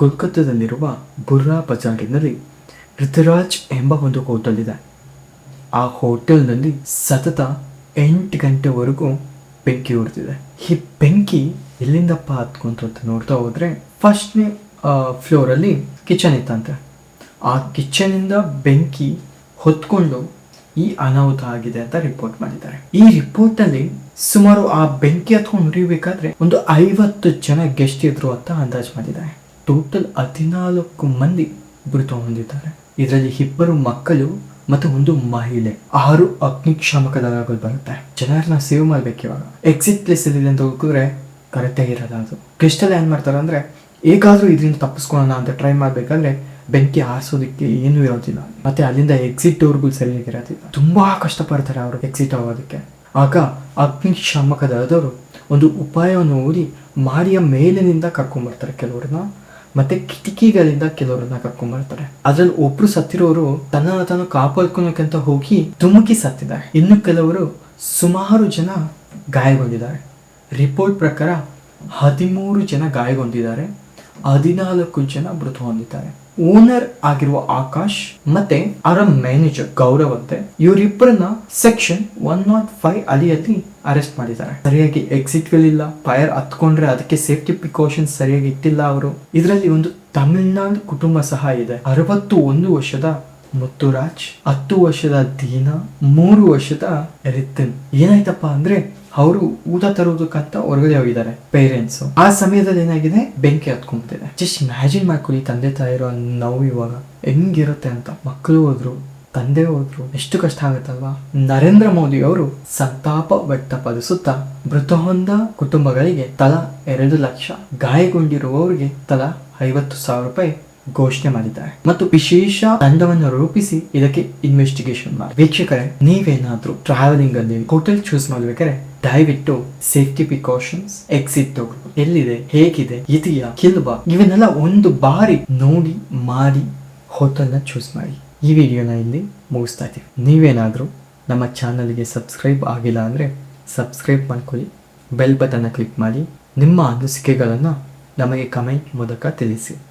ಕೋಲ್ಕತ್ತಾದಲ್ಲಿರುವ ಬುರ್ರಾ ಬಜಾರಿನಲ್ಲಿ ಋತುರಾಜ್ ಎಂಬ ಒಂದು ಹೋಟೆಲ್ ಇದೆ ಆ ಹೋಟೆಲ್ನಲ್ಲಿ ಸತತ ಎಂಟು ಗಂಟೆವರೆಗೂ ಬೆಂಕಿ ಉರಿದಿದೆ ಈ ಬೆಂಕಿ ಎಲ್ಲಿಂದಪ್ಪ ಹತ್ಕೊಂತು ಅಂತ ನೋಡ್ತಾ ಹೋದರೆ ಫಸ್ಟ್ನೇ ಫ್ಲೋರಲ್ಲಿ ಕಿಚನ್ ಇತ್ತಂತೆ. ಆ ಕಿಚನಿಂದ ಬೆಂಕಿ ಹೊತ್ಕೊಂಡು ಈ ಅನಾಹುತ ಆಗಿದೆ ಅಂತ ರಿಪೋರ್ಟ್ ಮಾಡಿದ್ದಾರೆ. ಈ ರಿಪೋರ್ಟ್ ಅಲ್ಲಿ ಸುಮಾರು ಆ ಬೆಂಕಿ ಹತ್ಕೊಂಡು ಉರಿಬೇಕಾದ್ರೆ ಒಂದು ಐವತ್ತು ಜನ ಗೆಸ್ಟ್ ಇದ್ರು ಅಂತ ಅಂದಾಜು ಮಾಡಿದ್ದಾರೆ. ಟೋಟಲ್ ಹದಿನಾಲ್ಕು ಮಂದಿ ಮೃತ ಹೊಂದಿದ್ದಾರೆ. ಇದರಲ್ಲಿ ಇಬ್ಬರು ಮಕ್ಕಳು ಮತ್ತು ಒಂದು ಮಹಿಳೆ. ಆರು ಅಗ್ನಿಶಾಮಕ ದಳಗಳು ಬರುತ್ತೆ. ಜನರನ್ನ ಸೇವ್ ಮಾಡ್ಬೇಕು ಇವಾಗ. ಎಕ್ಸಿಟ್ ಪ್ಲೇಸ್ ಅಲ್ಲಿ ಅಂತ ಹೋಗಿದ್ರೆ ಕರೆಕ್ಟೇ ಇರಲ್ಲ ಅದು. ಕ್ರಿಸ್ಟಲ್ ಏನ್ ಮಾಡ್ತಾರೆ ಅಂದ್ರೆ, ಹೇಗಾದ್ರೂ ಇದರಿಂದ ತಪ್ಪಿಸ್ಕೊಳ್ಳೋಣ ಅಂತ ಟ್ರೈ ಮಾಡ್ಬೇಕಂದ್ರೆ ಬೆಂಕಿ ಆರಿಸೋದಕ್ಕೆ ಏನೂ ಇರೋದಿಲ್ಲ. ಮತ್ತೆ ಅಲ್ಲಿಂದ ಎಕ್ಸಿಟ್ ಡೋರ್ಗಳು ಸರಿಯಾಗಿರೋದಿಲ್ಲ ತುಂಬಾ ಕಷ್ಟಪಡ್ತಾರೆ ಅವರು ಎಕ್ಸಿಟ್ ಆಗೋದಕ್ಕೆ. ಆಗ ಅಗ್ನಿಶಾಮಕ ದಳದವರು ಒಂದು ಉಪಾಯವನ್ನು ಓದಿ, ಮಾರಿಯ ಮೇಲಿನಿಂದ ಕರ್ಕೊಂಡ್ಬರ್ತಾರೆ ಕೆಲವ್ರನ್ನ. ಮತ್ತೆ ಕಿಟಕಿಗಳಿಂದ ಕೆಲವರನ್ನ ಕರ್ಕೊಂಡ್ಬರ್ತಾರೆ ಅದ್ರಲ್ಲಿ ಒಬ್ರು ಸತ್ತಿರೋರು ತನ್ನನ್ನು ತಾನು ಕಾಪಾಡ್ಕೊಳಕ್ಕಂತ ಹೋಗಿ ಧುಮುಕಿ ಸತ್ತಿದ್ದಾರೆ. ಇನ್ನು ಕೆಲವರು ಸುಮಾರು ಜನ ಗಾಯಗೊಂಡಿದ್ದಾರೆ. ರಿಪೋರ್ಟ್ ಪ್ರಕಾರ ಹದಿಮೂರು ಜನ ಗಾಯಗೊಂಡಿದ್ದಾರೆ. ಹದಿನಾಲ್ಕು ಜನ ಮೃತ ಹೊಂದಿದ್ದಾರೆ. ಓನರ್ ಆಗಿರುವ ಆಕಾಶ್ ಮತ್ತೆ ಅವರ ಮ್ಯಾನೇಜರ್ ಗೌರವ್ ಅಂತೆ ಇವರಿಬ್ಬರನ್ನ ಸೆಕ್ಷನ್ ಒನ್ ನಾಟ್ ಫೈವ್ ಅಲಿಯಲ್ಲಿ ಅರೆಸ್ಟ್ ಮಾಡಿದ್ದಾರೆ. ಸರಿಯಾಗಿ ಎಕ್ಸಿಟ್ಗಳಿಲ್ಲ ಫೈರ್ ಹತ್ಕೊಂಡ್ರೆ ಅದಕ್ಕೆ ಸೇಫ್ಟಿ ಪ್ರಿಕಾಷನ್ಸ್ ಸರಿಯಾಗಿ ಇಟ್ಟಿಲ್ಲ ಅವರು. ಇದರಲ್ಲಿ ಒಂದು ತಮಿಳ್ನಾಡು ಕುಟುಂಬ ಸಹ ಇದೆ. ಅರವತ್ತು ಒಂದು ವರ್ಷದ ಮುತ್ತುರಾಜ್, ಹತ್ತು ವರ್ಷದ ದೀನಾ, ಮೂರು ವರ್ಷದ ರಿತಿನ್ ಏನಾಯ್ತಪ್ಪ ಅಂದ್ರೆ ಅವರು ಊಟ ತರೋದಕ್ಕಂತ ಹೊರಗಡೆ ಹೋಗಿದ್ದಾರೆ ಪೇರೆಂಟ್ಸ್ ಆ ಸಮಯದಲ್ಲಿ ಏನಾಗಿದೆ? ಬೆಂಕಿ ಹತ್ಕೊಂಡ್ಬಿಟ್ಟಿದೆ ಜಸ್ಟ್ ಇಮ್ಯಾಜಿನ್ ಮಾಡ್ಕೊಳ್ಳಿ ತಂದೆ ತಾಯಿರೋ ನೋವು ಇವಾಗ. ಹೆಂಗಿರುತ್ತೆ ಅಂತ. ಮಕ್ಕಳು ಹೋದ್ರು, ತಂದೆ ಹೋದ್ರು, ಎಷ್ಟು ಕಷ್ಟ ಆಗುತ್ತಲ್ವಾ? ನರೇಂದ್ರ ಮೋದಿ ಅವರು ಸಂತಾಪ ವ್ಯಕ್ತಪಡಿಸುತ್ತಾ ಮೃತ ಹೊಂದ ಕುಟುಂಬಗಳಿಗೆ ತಲಾ ಎರಡು ಲಕ್ಷ ಗಾಯಗೊಂಡಿರುವವರಿಗೆ ತಲಾ ಐವತ್ತು ಸಾವಿರ ರೂಪಾಯಿ ಘೋಷಣೆ ಮಾಡಿದ್ದಾರೆ. ಮತ್ತು ವಿಶೇಷ ತಂಡವನ್ನು ರೂಪಿಸಿ ಇದಕ್ಕೆ ಇನ್ವೆಸ್ಟಿಗೇಷನ್ ಮಾಡಿ. ವೀಕ್ಷಕರೇ, ನೀವೇನಾದ್ರೂ ಟ್ರಾವೆಲಿಂಗ್ ಅಲ್ಲಿ ಹೋಟೆಲ್ ಚೂಸ್ ಮಾಡ್ಬೇಕಾದ್ರೆ ದಯವಿಟ್ಟು ಸೇಫ್ಟಿ ಪ್ರಿಕಾಷನ್ಸ್ ಎಕ್ಸಿಟ್ ಎಲ್ಲಿದೆ, ಹೇಗಿದೆ, ಇದೆಯಾ ಕಿಲ್ಬ ಇವನ್ನೆಲ್ಲ ಒಂದು ಬಾರಿ ನೋಡಿ, ಮಾಡಿ ಹೋಟೆಲ್ನ ಚೂಸ್ ಮಾಡಿ. ಈ ವಿಡಿಯೋನ ಇಲ್ಲಿ ಮುಗಿಸ್ತಾ ಇದ್ದೀವಿ. ನೀವೇನಾದರೂ ನಮ್ಮ ಚಾನಲ್ಗೆ ಸಬ್ಸ್ಕ್ರೈಬ್ ಆಗಿಲ್ಲ ಅಂದರೆ ಸಬ್ಸ್ಕ್ರೈಬ್ ಮಾಡ್ಕೊಳ್ಳಿ. ಬೆಲ್ ಬಟನ್ನ ಕ್ಲಿಕ್ ಮಾಡಿ. ನಿಮ್ಮ ಅನಿಸಿಕೆಗಳನ್ನು ನಮಗೆ ಕಮೆಂಟ್ ಮೂಲಕ ತಿಳಿಸಿ.